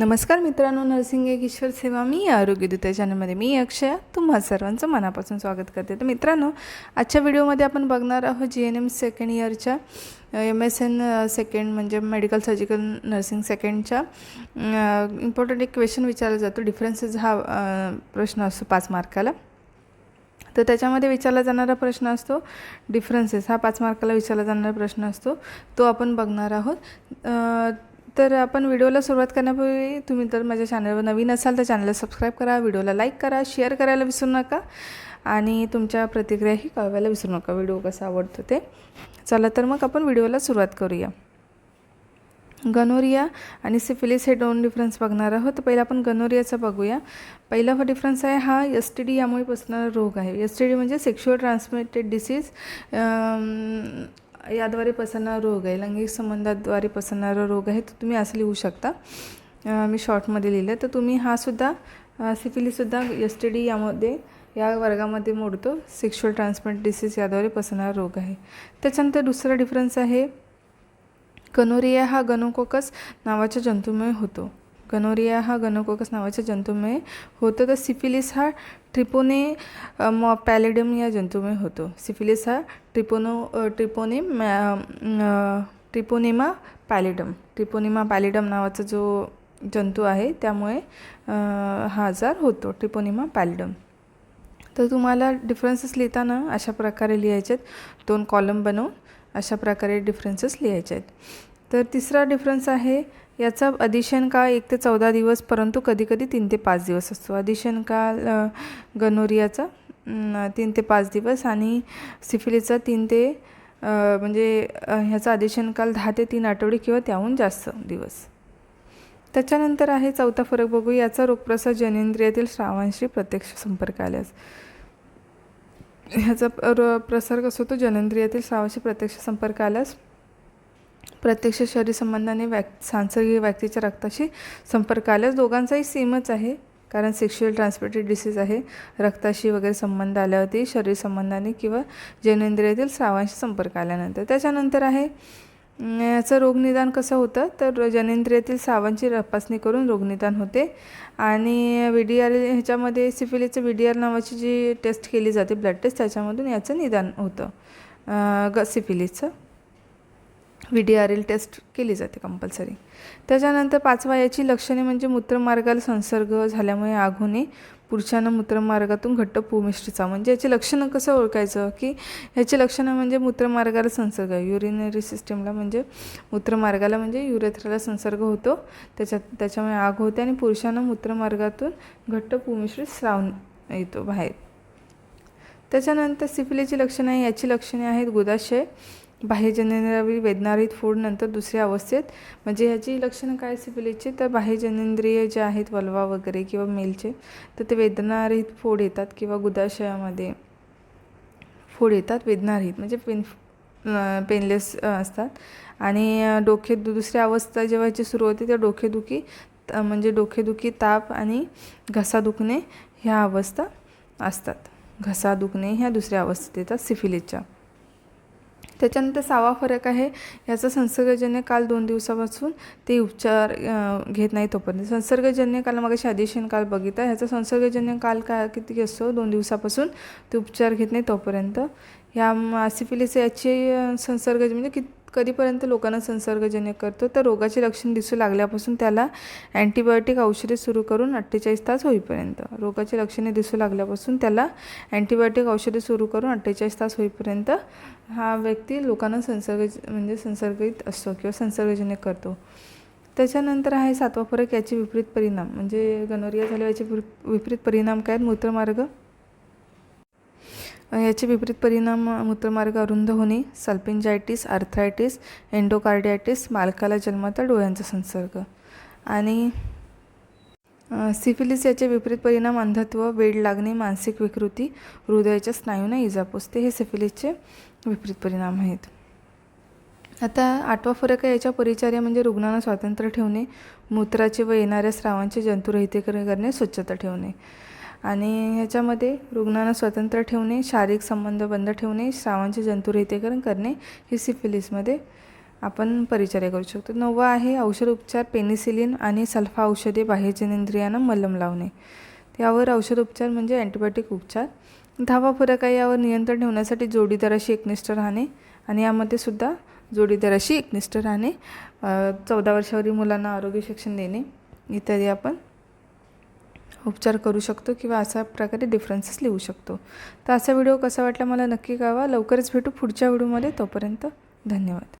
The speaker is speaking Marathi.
नमस्कार मित्रांनो नर्सिंग एक ईश्वर सेवा. मी आरोग्यदूत चॅनलमध्ये मी अक्षय. तुम्हा सर्वांचं मनापासून स्वागत करते. तर मित्रांनो आजच्या व्हिडिओमध्ये आपण बघणार आहोत जी एन एम सेकंड इयरच्या एम एस एन सेकंड म्हणजे मेडिकल सर्जिकल नर्सिंग सेकंडच्या इम्पॉर्टंट एक क्वेश्चन विचारला जातो. डिफरन्सेस हा प्रश्न असतो पाच मार्काला. तर त्याच्यामध्ये विचारला जाणारा प्रश्न असतो डिफरन्सेस हा पाच मार्काला विचारला जाणारा प्रश्न असतो. तो आपण बघणार आहोत. तर आपण व्हिडिओला सुरुवात करण्यापूर्वी तुम्ही तर माझ्या चॅनलवर नवीन असाल तर चॅनलला सबस्क्राईब करा व्हिडिओला लाईक करा शेअर करायला विसरू नका आणि तुमच्या प्रतिक्रियाही कळवायला विसरू नका. व्हिडिओ कसा आवडतो ते. चला तर मग आपण व्हिडिओला सुरुवात करूया. गनोरिया आणि सिफिलिस हे दोन डिफरन्स बघणार आहोत. तर पहिला आपण गनोरियाचा बघूया. पहिला हा डिफरन्स आहे हा एस टी डी यामुळे पसरणारा रोग आहे. एस टी डी म्हणजे सेक्शुअल ट्रान्समिटेड डिसीज याद्वारे पसरणारा रोग आहे. लैंगिक संबंधाद्वारे पसरणारा रोग आहे. तो तुम्ही असं लिहू शकता. मी शॉर्टमध्ये लिहिलं. तर तुम्ही हा सुद्धा सिफिलीसुद्धा एस टी डी यामध्ये या वर्गामध्ये मोडतो. सेक्शुअल ट्रान्समिट डिसीज याद्वारे पसरणारा रोग आहे. त्याच्यानंतर दुसरा डिफरन्स आहे. कनोरिया हा गनोकोकस नावाच्या जंतूमुळे होतो. गनोरिया हा गनोकोकस नावाच्या जंतूमुळे होतो. तर सिफिलिस हा ट्रिपोने मॉ पॅलेडम या जंतूमुळे होतो. सिफिलिस हा ट्रिपोनो ट्रिपोने ट्रिपोनेमा पॅलिडम. ट्रिपोनेमा पॅलिडम नावाचा जो जंतू आहे त्यामुळे हा आजार होतो. Treponema pallidum. तर तुम्हाला डिफरन्सेस लिहिताना अशा प्रकारे लिहायचे आहेत दोन कॉलम बनवून अशा प्रकारे डिफरन्सेस लिहायचे आहेत तर तिसरा डिफरन्स आहे याचा अधिशन काळ एक ते चौदा दिवस परंतु कधीकधी तीन ते पाच दिवस असतो. अधिशन काळ गनोरियाचा तीन ते पाच दिवस आणि सिफिलीचा तीन ते म्हणजे ह्याचा अधिशन काल दहा ते तीन आठवडे किंवा त्याहून जास्त दिवस. त्याच्यानंतर आहे चौथा फरक बघू याचा रोगप्रसार जनेंद्रियातील श्रावांशी प्रत्यक्ष संपर्क आल्यास. ह्याचा र- प्रसार कसं होतो जनेंद्रियातील श्रावांशी प्रत्यक्ष संपर्क आल्यास प्रत्यक्ष शरीर संबंधाने व्यक् सांसर्गिक व्यक्तीच्या रक्ताशी संपर्क आल्यास दोघांचाही सेमच आहे. कारण सेक्शुअल ट्रान्समिटेड डिसीज आहे. रक्ताशी वगैरे संबंध आल्यावरती शरीर संबंधाने किंवा जनेंद्रियातील स्रावांशी संपर्क आल्यानंतर. त्याच्यानंतर आहे याचं रोगनिदान कसं होतं? तर जननेंद्रियातील सावांची तपासणी करून रोगनिदान होते. आणि व्ही डी आर ह्याच्यामध्ये सिफिलीचं व्ही डी आर नावाची जी टेस्ट केली जाते ब्लड टेस्ट त्याच्यामधून याचं निदान होतं. ग सिफिलीचं. V D R L test केली जाते कंपल्सरी. त्याच्यानंतर पाचवा याची लक्षणे म्हणजे मूत्रमार्गाला संसर्ग झाल्यामुळे आग होणे पुरुषांना मूत्रमार्गातून घट्ट भूमिष्ठीचा म्हणजे याची लक्षणं कसं ओळखायचं? की ह्याची लक्षणं म्हणजे मूत्रमार्गाला संसर्ग. युरिनरी सिस्टीमला म्हणजे मूत्रमार्गाला म्हणजे युरेथ्राला संसर्ग होतो. त्याच्यात त्याच्यामुळे आग होते आणि पुरुषांना मूत्रमार्गातून घट्ट पोमिश्री श्रावण येतो बाहेर. त्याच्यानंतर सिफिलीची लक्षणं आहे याची लक्षणे आहेत गुदाशय बाह्यजनेंद्रियावरील वेदनारहित फोड नंतर दुसऱ्या अवस्थेत. म्हणजे ह्याची लक्षणं काय सिफिलीची तर बाह्यजनेंद्रिय जे आहेत वल्वा वगैरे किंवा मेलचे तर ते वेदनारहित फोड येतात किंवा गुदाशयामध्ये फोड येतात वेदनारहित. म्हणजे पेन पेनलेस असतात. आणि डोके दु- अवस्था जेव्हा ह्याची सुरू होते तेव्हा डोकेदुखी म्हणजे डोकेदुखी ताप आणि घसा दुखणे ह्या अवस्था असतात. घसा दुखणे ह्या दुसऱ्या अवस्थेत येतात सिफिलीसच्या. त्याच्यानंतर सहावा फरक आहे. याचा संसर्गजन्य काल दोन दिवसापासून ते उपचार घेत नाही तोपर्यंत. संसर्गजन्य काल मग आदेशन काल बघितला. ह्याचा संसर्गजन्य काल काय किती असतो? दोन दिवसापासून ते उपचार घेत नाही तोपर्यंत. ह्या सिफिलिस याचे संसर्ग म्हणजे किती कधीपर्यंत लोकांना संसर्गजन्य करतो तर रोगाचे लक्षण दिसू लागल्यापासून त्याला अँटीबायोटिक औषधे सुरू करून अठ्ठेचाळीस तास होईपर्यंत. रोगाची लक्षणे दिसू लागल्यापासून त्याला अँटीबायोटिक औषधे सुरू करून अठ्ठेचाळीस तास होईपर्यंत हा व्यक्ती लोकांना संसर्ग म्हणजे संसर्गित असतो किंवा संसर्गजन्य करतो. त्याच्यानंतर आहे सातवा फरक याचे विपरीत परिणाम. म्हणजे गनोरिया झाल्यावर याचे विप- विपरीत परिणाम काय आहेत? मूत्रमार्ग याचे विपरीत परिणाम मूत्रमार्ग अरुंद होणे सल्पिंजायटिस आर्थरायटिस एंडोकार्डियाटिस मालकाला जन्मता डोळ्यांचा संसर्ग आणि सिफिलिस याचे विपरीत परिणाम अंधत्व वेड लागणे मानसिक विकृती हृदयाच्या स्नायूंना इजा पोचते हे सिफिलिसचे विपरीत परिणाम आहेत. आता आठवा फरक आहे याच्या परिचर्या म्हणजे रुग्णांना स्वातंत्र्य ठेवणे मूत्राचे व येणाऱ्या स्रावांचे जंतुरहितीकरण करणे स्वच्छता ठेवणे. आणि ह्याच्यामध्ये रुग्णांना स्वतंत्र ठेवणे शारीरिक संबंध बंद ठेवणे स्रावांचे जंतुरहितीकरण करणे हे सिफिलिसमध्ये आपण परिचर्या करू शकतो. नववा आहे औषध उपचार पेनिसिलिन आणि सल्फा औषधे बाह्य जनेंद्रियांना मलम लावणे. यावर औषध उपचार म्हणजे अँटीबायोटिक उपचार. धावा फरक आहे यावर नियंत्रण ठेवण्यासाठी जोडीदाराशी एकनिष्ठ राहणे आणि यामध्ये सुद्धा जोडीदाराशी एकनिष्ठ राहणे. चौदा वर्षावरील मुलांना आरोग्य शिक्षण देणे इत्यादी आपण उपचार करू शकतो किंवा अशा प्रकारे डिफरन्सेस लिहू शकतो. तर असा व्हिडिओ कसा वाटला मला नक्की कळवा. लवकरच भेटू पुढच्या व्हिडिओमध्ये. तोपर्यंत धन्यवाद.